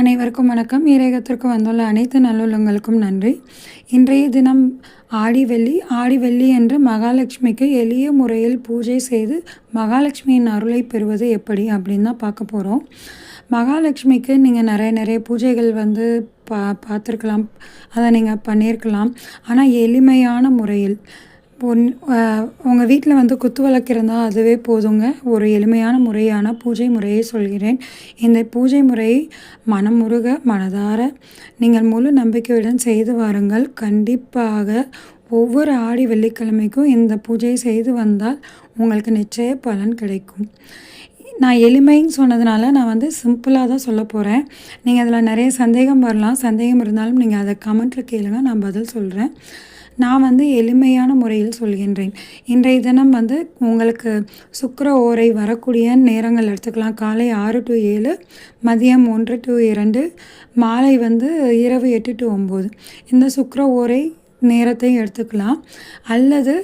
அனைவருக்கும் வணக்கம். ஈரேகத்திற்கு வந்துள்ள அனைத்து நல்லுள்ளங்களுக்கும் நன்றி. இன்றைய தினம் ஆடி வெள்ளி. ஆடி வெள்ளி என்று மகாலட்சுமிக்கு எளிய முறையில் பூஜை செய்து மகாலட்சுமியின் அருளை பெறுவது எப்படி அப்படின்னு தான் பார்க்க போகிறோம் மகாலட்சுமிக்கு நீங்கள் நிறைய நிறைய பூஜைகள் வந்து பா பார்த்துருக்கலாம். அதை நீங்கள் பண்ணியிருக்கலாம். ஆனால் எளிமையான முறையில் ஒன் உங்கள் வீட்டில் வந்து குத்து விளக்கு இருந்தால் அதுவே போதுங்க. ஒரு எளிமையான முறையான பூஜை முறையை சொல்கிறேன். இந்த பூஜை முறையை மனமுருக மனதார. நீங்கள் முழு நம்பிக்கையுடன் செய்து வாருங்கள். கண்டிப்பாக ஒவ்வொரு ஆடி வெள்ளிக்கிழமைக்கும் இந்த பூஜையை செய்து வந்தால் உங்களுக்கு நிச்சய பலன் கிடைக்கும். நான் எளிமைன்னு சொன்னதுனால நான் வந்து சிம்பிளாக தான் சொல்ல போகிறேன் நீங்கள் அதில் நிறைய சந்தேகம் வரலாம். சந்தேகம் இருந்தாலும் நீங்கள் அதை கமெண்ட்டில் கேளுங்க. நான் பதில் சொல்கிறேன் நான் வந்து எளிமையான முறையில் சொல்கின்றேன். இன்றைய தினம் வந்து உங்களுக்கு சுக்கர ஓரை வரக்கூடிய நேரங்கள் எடுத்துக்கலாம். காலை ஆறு டு ஏழு மதியம் ஒன்று டு இரண்டு மாலை வந்து இரவு எட்டு டு ஒம்பது. இந்த சுக்கர ஓரை நேரத்தை எடுத்துக்கலாம். அல்லது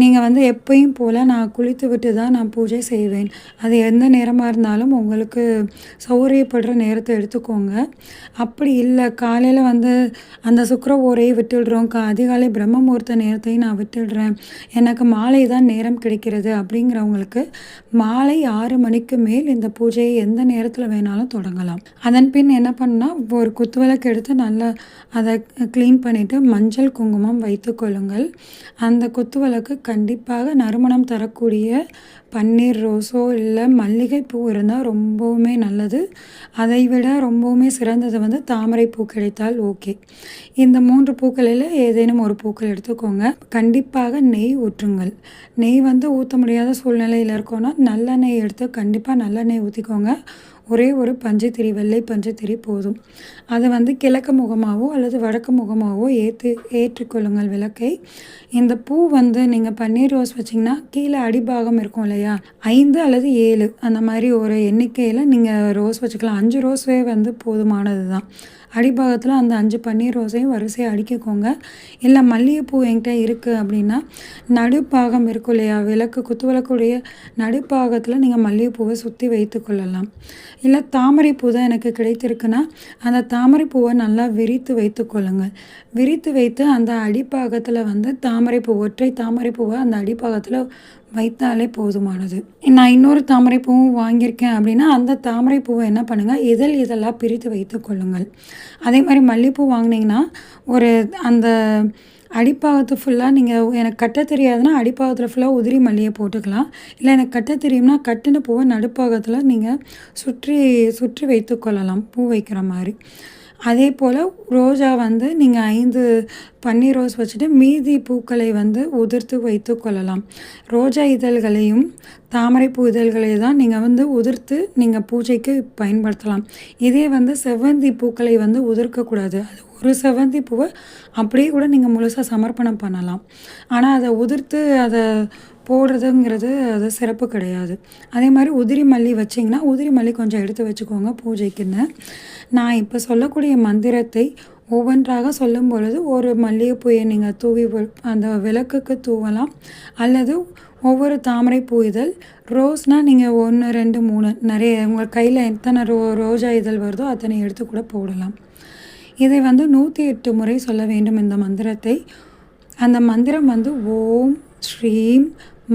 நீங்கள் வந்து எப்பயும் போல் நான் குளித்து விட்டு தான் நான் பூஜை செய்வேன். அது எந்த நேரமாக இருந்தாலும் உங்களுக்கு சௌகரியப்படுற நேரத்தை எடுத்துக்கோங்க. அப்படி இல்லை காலையில் வந்து அந்த சுக்கர ஓரையை விட்டுடுறோம். கா அதிகாலை பிரம்ம முகூர்த்த நேரத்தையும் நான் விட்டுடுறேன். எனக்கு மாலை தான் நேரம் கிடைக்கிறது அப்படிங்கிறவங்களுக்கு மாலை ஆறு மணிக்கு மேல் இந்த பூஜையை எந்த நேரத்தில் வேணாலும் தொடங்கலாம். அதன் பின் என்ன பண்ணால் ஒரு குத்துவிளக்கு எடுத்து நல்லா அதை க்ளீன் பண்ணிவிட்டு மஞ்சள் குங்குமம் வைத்து கொள்ளுங்கள். அந்த குத்துவிளக்கு கண்டிப்பாக நறுமணம் தரக்கூடிய பன்னீர் ரோஸோ இல்லை மல்லிகைப்பூ இருந்தால் ரொம்பவுமே நல்லது. அதை விட ரொம்பவுமே சிறந்தது வந்து தாமரை பூ கிடைத்தால் ஓகே. இந்த மூன்று பூக்களில் ஏதேனும் ஒரு பூக்கள் எடுத்துக்கோங்க. கண்டிப்பாக நெய் ஊற்றுங்கள். நெய் வந்து ஊற்ற முடியாத சூழ்நிலையில் இருக்கோன்னா நல்லெண்ணெய் எடுத்து கண்டிப்பாக நல்லெண்ணெய் ஊற்றிக்கோங்க ஒரே ஒரு பஞ்சுத்திரி வெள்ளை பஞ்சுத்திரி போதும். அதை வந்து கிழக்கு முகமாகவோ அல்லது வடக்கு முகமாகவோ ஏற்று ஏற்றுக்கொள்ளுங்கள் விளக்கை. இந்த பூ வந்து நீங்கள் பன்னீர் ரோஸ் வச்சிங்கன்னா கீழே அடிபாகம் இருக்கும் இல்லையா? இல்லையா? ஐந்து அல்லது ஏழு. அந்த மாதிரி ஒரு எண்ணிக்கையில் நீங்கள் ரோஸ் வச்சுக்கலாம். அஞ்சு ரோஸே வந்து போதுமானது தான் அடிப்பாகத்தில் அந்த அஞ்சு பன்னீர் ரோஸையும் வரிசையாக அடிக்கிக்கோங்க. இல்லை மல்லிகைப்பூ என்கிட்ட இருக்குது அப்படின்னா நடுப்பாகம் இருக்கும் இல்லையா? விளக்கு குத்து விளக்குடைய நடுப்பாகத்தில் நீங்கள் மல்லிகைப்பூவை சுற்றி வைத்து கொள்ளலாம். இல்லை தாமரை பூ தான் எனக்கு கிடைத்திருக்குன்னா அந்த தாமரை பூவை நல்லா விரித்து வைத்து கொள்ளுங்கள் விரித்து வைத்து அந்த அடிப்பாகத்தில் வந்து தாமரை பூ ஒற்றை தாமரை பூவை அந்த அடிப்பாகத்தில் வைத்தாலே போதுமா முக்கியமானது நான் இன்னொரு தாமரை பூவும் வாங்கியிருக்கேன் அப்படின்னா அந்த தாமரை பூவை என்ன பண்ணுங்கள் இதழ் இதழாக பிரித்து வைத்து கொள்ளுங்கள். அதே மாதிரி மல்லிகைப்பூ வாங்கினீங்கன்னா ஒரு அந்த அடிப்பாகத்து ஃபுல்லாக நீங்கள் எனக்கு கட்ட தெரியாதுன்னா அடிப்பாகத்தில் ஃபுல்லாக உதிரி மல்லியை போட்டுக்கலாம். இல்லை எனக்கு கட்ட தெரியும்னா கட்டின பூவை நடுப்பாகத்தில் நீங்கள் சுற்றி சுற்றி வைத்து கொள்ளலாம். பூ வைக்கிற மாதிரி. அதே போல் ரோஜா வந்து நீங்கள் ஐந்து பன்னீர் ரோஸ் வச்சுட்டு மீதி பூக்களை வந்து உதிர்த்து வைத்து கொள்ளலாம். ரோஜா இதழ்களையும் தாமரைப்பூ இதழ்களை தான் நீங்கள் வந்து உதிர்த்து நீங்கள் பூஜைக்கு பயன்படுத்தலாம். இதே வந்து செவ்வந்தி பூக்களை வந்து உதிர்க்கக்கூடாது. அது ஒரு செவ்வந்தி பூவை அப்படியே கூட நீங்கள் முழுசாக சமர்ப்பணம் பண்ணலாம். ஆனால் அதை உதிர்த்து அதை போடுறதுங்கிறது அது சிறப்பு கிடையாது. அதே மாதிரி உதிரி மல்லி வச்சிங்கன்னா உதிரி மல்லி கொஞ்சம் எடுத்து வச்சுக்கோங்க பூஜைக்குன்னு. நான் இப்போ சொல்லக்கூடிய மந்திரத்தை ஒவ்வொன்றாக சொல்லும் பொழுது ஒரு மல்லிகைப்பூயை நீங்கள் தூவி அந்த விளக்குக்கு தூவலாம். அல்லது ஒவ்வொரு தாமரை பூ இதழ் ரோஸ்னால் நீங்கள் ஒன்று ரெண்டு மூணு நிறைய உங்கள் கையில் எத்தனை ரோ ரோஜா இதழ் வருதோ அத்தனை எடுத்து கூட போடலாம். இதை வந்து நூற்றி எட்டு முறை சொல்ல வேண்டும் இந்த மந்திரத்தை. அந்த மந்திரம் வந்து ஓம் ஸ்ரீம்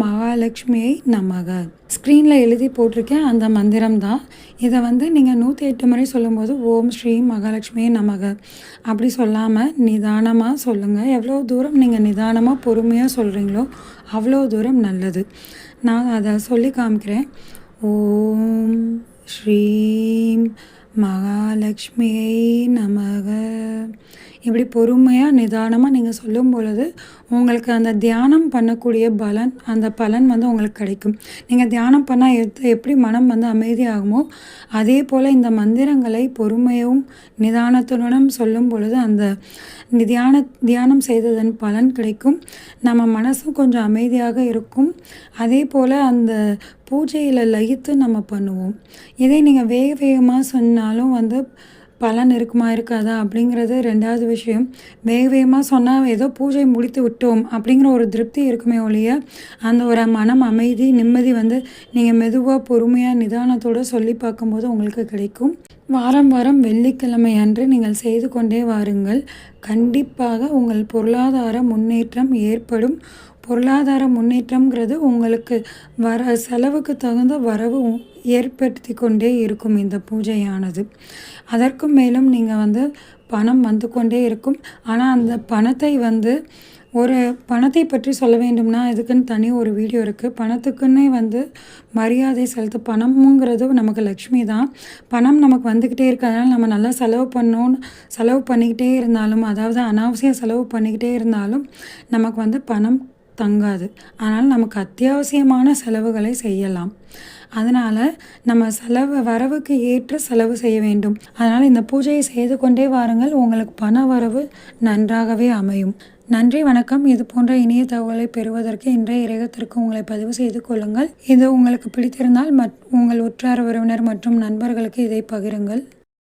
மகாலட்சுமியை நமக ஸ்க்ரீனில் எழுதி போட்டிருக்கேன். அந்த மந்திரம் தான் இதை வந்து நீங்கள் நூற்றி எட்டு முறை சொல்லும்போது ஓம் ஸ்ரீ மகாலட்சுமியை நமக அப்படி சொல்லாமல் நிதானமாக சொல்லுங்கள் எவ்வளோ தூரம் நீங்கள் நிதானமாக பொறுமையாக சொல்கிறீங்களோ அவ்வளோ தூரம் நல்லது. நான் அதை சொல்லி காமிக்கிறேன். ஓம் ஸ்ரீம் மகாலட்சுமியை நமக இப்படி பொறுமையாக நிதானமாக நீங்கள் சொல்லும் பொழுது உங்களுக்கு அந்த தியானம் பண்ணக்கூடிய பலன் அந்த பலன் வந்து உங்களுக்கு கிடைக்கும். நீங்கள் தியானம் பண்ணால் எத் எப்படி மனம் வந்து அமைதியாகுமோ அதே போல் இந்த மந்திரங்களை பொறுமையும் நிதானத்துடனும் சொல்லும் பொழுது அந்த தியான தியானம் செய்ததன் பலன் கிடைக்கும். நம்ம மனசும் கொஞ்சம் அமைதியாக இருக்கும். அதே போல் அந்த பூஜையில் லயித்து நம்ம பண்ணுவோம். இதே நீங்கள் வேக வேகமாக சொன்னாலும் வந்து பலன் இருக்குமா இருக்காதா? அப்படிங்கிறது ரெண்டாவது விஷயம். வேக வேகமாக சொன்னால் ஏதோ பூஜை முடித்து விட்டோம் அப்படிங்கிற ஒரு திருப்தி இருக்குமே ஒழிய அந்த ஒரு மனம் அமைதி நிம்மதி வந்து நீங்கள் மெதுவாக பொறுமையாக நிதானத்தோடு சொல்லி பார்க்கும்போது உங்களுக்கு கிடைக்கும். வாரம் வாரம் வெள்ளிக்கிழமை அன்று நீங்கள் செய்து கொண்டே வாருங்கள். கண்டிப்பாக உங்கள் பொருளாதார முன்னேற்றம் ஏற்படும். பொருளாதார முன்னேற்றம்ங்கிறது உங்களுக்கு வர செலவுக்கு தகுந்த வரவு ஏற்படுத்தி கொண்டே இருக்கும் இந்த பூஜையானது. அதற்கும் மேலும் நீங்கள் வந்து பணம் வந்து கொண்டே இருக்கும். ஆனால் அந்த பணத்தை வந்து ஒரு பணத்தை பற்றி சொல்ல வேண்டும்னா இதுக்குன்னு தனி ஒரு வீடியோ இருக்குது பணத்துக்குன்னே வந்து மரியாதை செலுத்த பணமுங்கிறது நமக்கு லக்ஷ்மி தான். பணம் நமக்கு வந்துக்கிட்டே இருக்கிறதுனால நம்ம நல்லா செலவு பண்ணோன்னு செலவு பண்ணிக்கிட்டே இருந்தாலும் அதாவது அனாவசிய செலவு பண்ணிக்கிட்டே இருந்தாலும் நமக்கு வந்து பணம் தங்காது. ஆனால் நமக்கு அத்தியாவசியமான செலவுகளை செய்யலாம். அதனால் நம்ம செலவு வரவுக்கு ஏற்ற செலவு செய்ய வேண்டும். அதனால் இந்த பூஜையை செய்து கொண்டே வாருங்கள். உங்களுக்கு பண வரவு நன்றாகவே அமையும். நன்றி வணக்கம். இது போன்ற இணைய தகவலை பெறுவதற்கு இன்றைய இறைகத்திற்கு உங்களை பதிவு செய்து கொள்ளுங்கள். இது உங்களுக்கு பிடித்திருந்தால் மற் உங்கள் உற்றார் உறவினர் மற்றும் நண்பர்களுக்கு இதை பகிருங்கள்.